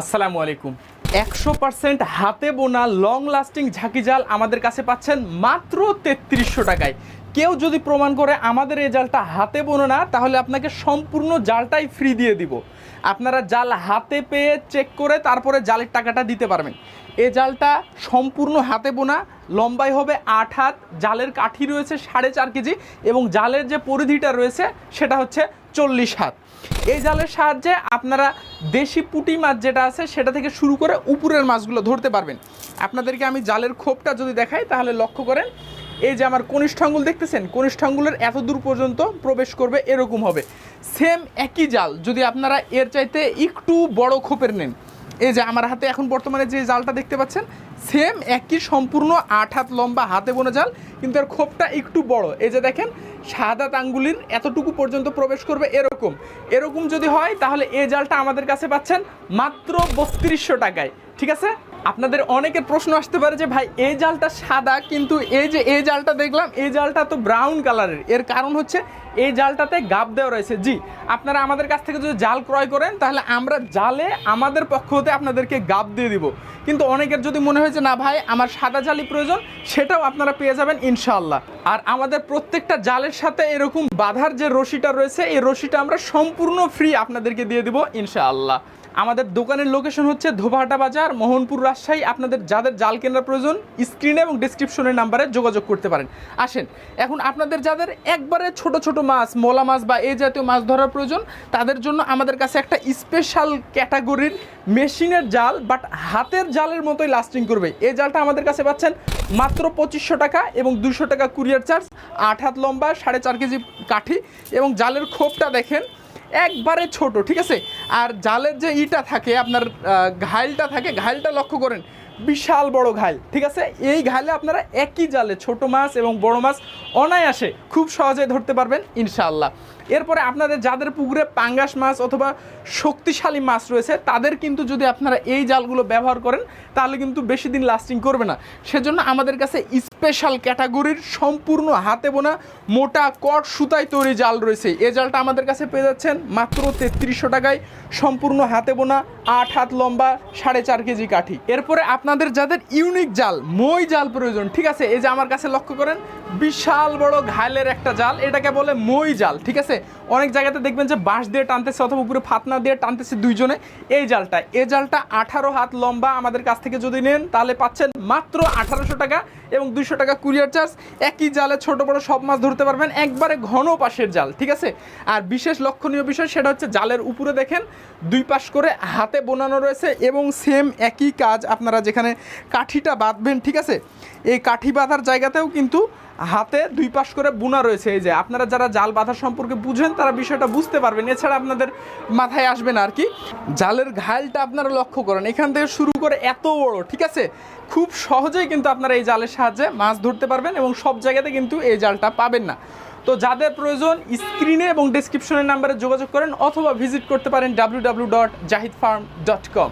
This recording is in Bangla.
আসসালামু আলাইকুম। একশো পার্সেন্ট হাতে বোনা লং লাস্টিং ঝাঁকি জাল আমাদের কাছে পাচ্ছেন মাত্র তেত্রিশশো টাকায়। কেউ যদি প্রমাণ করে আমাদের এই জালটা হাতে বোনা না, তাহলে আপনাকে সম্পূর্ণ জালটাই ফ্রি দিয়ে দিব। আপনারা জাল হাতে পেয়ে চেক করে তারপরে জালের টাকাটা দিতে পারবেন। এ জালটা সম্পূর্ণ হাতে বোনা, লম্বাই হবে আট হাত, জালের কাঠি রয়েছে সাড়ে চার কেজি এবং জালের যে পরিধিটা রয়েছে সেটা হচ্ছে চল্লিশ হাত। এই জালের সাহায্যে আপনারা দেশি পুঁটি মাছ যেটা আছে সেটা থেকে শুরু করে উপরের মাছগুলো ধরতে পারবেন। আপনাদেরকে আমি জালের খোপটা যদি দেখাই, তাহলে লক্ষ্য করেন এই যে আমার কনিষ্ঠ আঙ্গুল দেখতেছেন, কনিষ্ঠ আঙ্গুলের এত দূর পর্যন্ত প্রবেশ করবে, এরকম হবে। সেম একই জাল, যদি আপনারা এর চাইতে একটু বড় খোপের নেন। এই যে আমার হাতে এখন বর্তমানে যে জালটা দেখতে পাচ্ছেন সেম একই সম্পূর্ণ আট হাত লম্বা হাতে বোনা জাল, কিন্তু এর খোপটা একটু বড়। এই যে দেখেন সাদা আঙ্গুলির এতটুকু পর্যন্ত প্রবেশ করবে এরকম। এরকম যদি হয়, তাহলে এই জালটা আমাদের কাছে পাচ্ছেন মাত্র বত্রিশশো টাকায়। ঠিক আছে? আপনাদের অনেকের প্রশ্ন আসতে পারে যে ভাই, এই জালটা সাদা, কিন্তু এই যে এই জালটা দেখলাম, এই জালটা তো ব্রাউন কালারের এর কারণ হচ্ছে এই জালটাতে গাব দেওয়া রয়েছে। জি, আপনারা আমাদের কাছ থেকে যদি জাল ক্রয় করেন, তাহলে আমরা জালে আমাদের পক্ষ হতে আপনাদেরকে গাপ দিয়ে দিব। কিন্তু অনেকের যদি মনে হয় যে, না ভাই, আমার সাদা জালি প্রয়োজন, সেটাও আপনারা পেয়ে যাবেন ইনশাআল্লাহ। আর আমাদের প্রত্যেকটা জালের সাথে এরকম বাঁধার যে রশিটা রয়েছে, এই রশিটা আমরা সম্পূর্ণ ফ্রি আপনাদেরকে দিয়ে দিব ইনশাআল্লাহ। আমাদের দোকানের লোকেশন হচ্ছে ধোবাহাটা বাজার, মোহনপুর রাজশাহী। আপনাদের যাদের জাল কেনার প্রয়োজন স্ক্রিনে এবং ডিসক্রিপশনের নাম্বারে যোগাযোগ করতে পারেন। আসেন, এখন আপনাদের যাদের একবারে ছোট ছোট মাছ, মোলা মাছ বা এই জাতীয় মাছ ধরার প্রয়োজন, তাদের জন্য আমাদের কাছে একটা স্পেশাল ক্যাটাগরির মেশিনের জাল বাট হাতের জালের মতোই লাস্টিং করবে। এই জালটা আমাদের কাছে পাচ্ছেন মাত্র পঁচিশশো টাকা এবং দুশো টাকা কুরিয়ার চার্জ আট হাত লম্বা, সাড়ে চার কেজি কাঠি এবং জালের খোপটা দেখেন একবারে ছোট, ঠিক আছে? আর জালের যে ইটা থাকে, আপনার ঘাইলটা থাকে, ঘাইলটা লক্ষ্য করেন বিশাল বড় ঘাইল, ঠিক আছে? এই ঘাইলে আপনারা একই জালে ছোট মাছ এবং বড় মাছ অনায়াসে খুব সহজে ধরতে পারবেন, ইনশাআল্লাহ। এরপরে আপনাদের যাদের পুকুরে পাঙ্গাস মাছ অথবা শক্তিশালী মাছ রয়েছে, তাদের কিন্তু যদি আপনারা এই জালগুলো ব্যবহার করেন, তাহলে কিন্তু বেশি দিন লাস্টিং করবে না। সেজন্য আমাদের কাছে স্পেশাল ক্যাটাগরির সম্পূর্ণ হাতে বোনা মোটা কট সুতায় তৈরি জাল রয়েছে। এই জালটা আমাদের কাছে পেয়ে যাচ্ছেন মাত্র তেত্রিশশো টাকায়। সম্পূর্ণ হাতে বোনা আট হাত লম্বা, সাড়ে চার কেজি কাঠি। এরপরে আপনাদের যাদের ইউনিক জাল, মই জাল প্রয়োজন, ঠিক আছে? এই যে আমার কাছে লক্ষ্য করেন, বিশাল বড় ঘাইলের একটা জাল, এটাকে বলে মই জাল, ঠিক আছে? অনেক জায়গাতে দেখবেন যে বাঁশ দিয়ে টানতেছে অথবা উপরে ফাতনা দিয়ে টানতেছে দুইজনে। এই জালটা এই জালটা আঠারো হাত লম্বা আমাদের কাছ থেকে যদি নেন, তাহলে পাচ্ছেন মাত্র আঠারোশো টাকা এবং দুইশো টাকা কুরিয়ার চার্জ। একই জালে ছোট বড় সব মাছ ধরতে পারবেন, একবারে ঘন পাশের জাল, ঠিক আছে? আর বিশেষ লক্ষণীয় বিষয় সেটা হচ্ছে জালের উপরে দেখেন, দুই পাশ করে হাতে বোনানো রয়েছে এবং সেম একই কাজ আপনারা যেখানে কাঠিটা বাঁধবেন, ঠিক আছে? এই কাঠি বাঁধার জায়গাতেও কিন্তু হাতে দুই পাশ করে বোনা রয়েছে। এই যে, আপনারা যারা জাল বাঁধা সম্পর্কে বুঝেন, তারা বিষয়টা বুঝতে পারবেন। এছাড়া আপনাদের মাথায় আসবে না আর কি। জালের ঘাইলটা আপনারা লক্ষ্য করেন। এখান থেকে শুরু করে এত বড়, ঠিক আছে? খুব সহজেই কিন্তু আপনারা এই জালের সাহায্যে মাছ ধরতে পারবেন এবং সব জায়গাতে কিন্তু এই জালটা পাবেন না। তো যাদের প্রয়োজন, স্ক্রিনে এবং ডিসক্রিপশনের নাম্বারে যোগাযোগ করেন অথবা ভিজিট করতে পারেন W W dot Zahid farm dot com